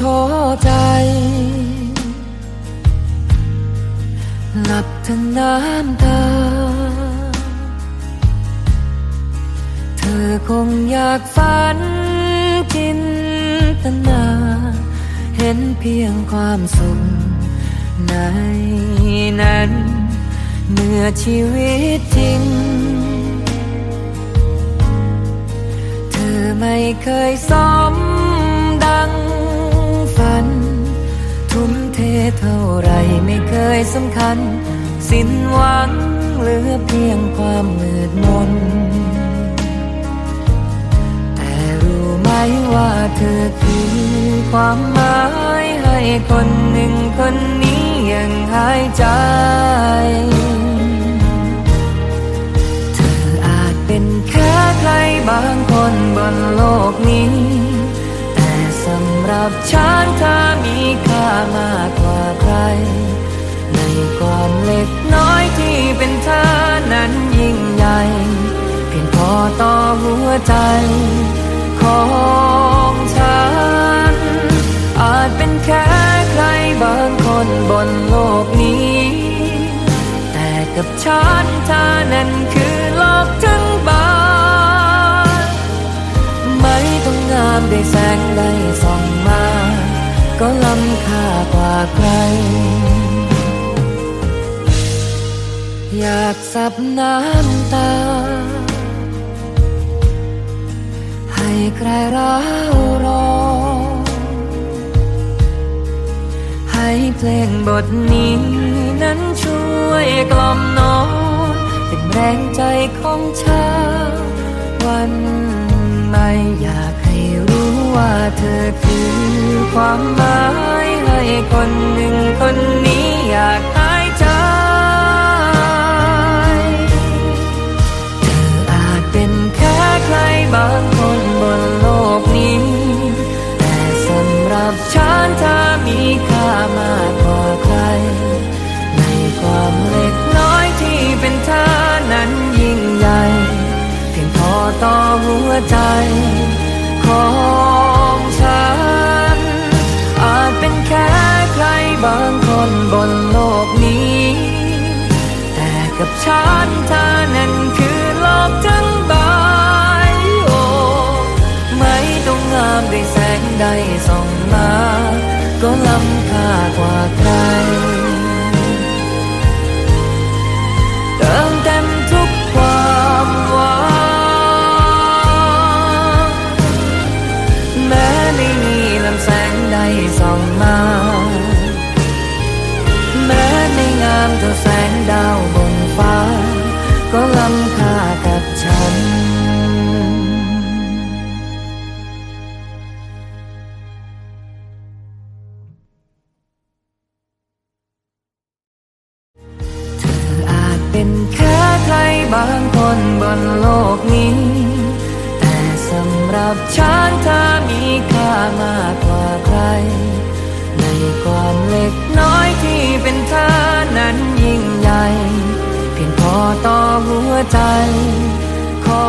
ท้อใจ หลับทั้งน้ำตา เธอคงอยากฝันจินตนา เห็นเพียงความสุขในนั้นเมื่อชีวิตจริง เธอไม่เคยสมดังฝัน ทุ่มเทเท่าไรไม่เคยสำคัญ สิ้นหวังเหลือเพียงความมืดมน แต่รู้ไหมว่าเธอคือความหมายให้คนหนึ่งคนนี้ยังหายใจเธออาจเป็นแค่ใครบางคนบนโลกนี้ หรับฉันเธอมีค่ามากกว่าใคร ในความเล็กน้อยที่เป็นเธอนั้นยิ่งใหญ่ เพียงพอต่อหัวใจ ของฉัน อาจเป็นแค่ใครบางคนบนโลกนี้ แต่กับฉันเธอนั้นคือโลกทั้งใบไม่ต้องงามด้วยแสงใด ส่องมา ก็ล้ำค่ากว่าใคร อยากสับน้ำตา ให้ใครร้าวรอ ให้เพลงบทนี้นั้นช่วยกล่อมนองเป็นแรงใจของชาวันใหม่ ความหมายให้คนหนึ่งคนนี้อยากหายใจ เธออาจเป็นแค่ใครบางคนบนโลกนี้ แต่สำหรับฉันเธอมีค่ามากกว่าใคร ในความเล็กน้อยที่เป็นเธอนั้นยิ่งใหญ่เพียงพอต่อหัวใจ คนบนโลกนี้ แต่กับฉันเธอนั้นคือโลกทั้งใบโอ้ไม่ต้องงามด้วยแสงใดส่องมา ก็ล้ำค่ากว่าใครเติมเต็มทุกความหวังแม้ไม่มีลำแสงใดส่องมา เท่าแสงดาวบนฟ้า ก็ล้ำค่ากับฉันเธออาจเป็นแค่ใครบางคนบนโลกนี้ แต่สำหรับฉันเธอมีค่ามากกว่าใคร ความเล็กน้อยที่เป็นเธอนั้นยิ่งใหญ่ เพียงพอต่อหัวใจขอ